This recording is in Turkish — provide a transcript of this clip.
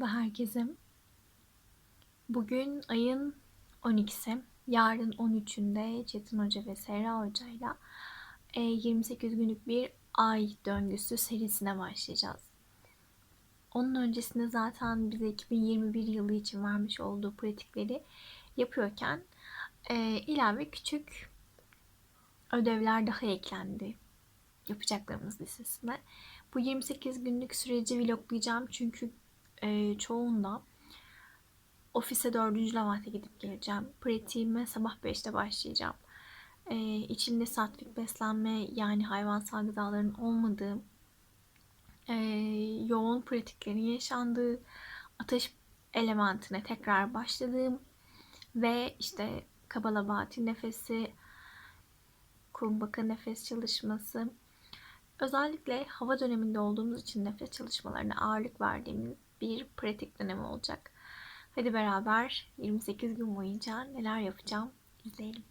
herkese. Bugün ayın 12'si. Yarın 13'ünde Çetin Hoca ve Serra Hoca ile 28 günlük bir ay döngüsü serisine başlayacağız. Onun öncesinde zaten bize 2021 yılı için vermiş olduğu pratikleri yapıyorken e, ilave küçük ödevler daha eklendi yapacaklarımız listesine. Bu 28 günlük süreci vloglayacağım çünkü e, çoğunda ofise 4. levante gidip geleceğim. Pratiğime sabah 5'te başlayacağım. E, içinde satvik beslenme yani hayvansal gıdaların olmadığı, e, yoğun pratiklerin yaşandığı, ateş elementine tekrar başladığım ve işte kabalabati nefesi, kumbaka nefes çalışması, Özellikle hava döneminde olduğumuz için nefes çalışmalarına ağırlık verdiğimiz bir pratik dönemi olacak. Hadi beraber 28 gün boyunca neler yapacağım izleyelim.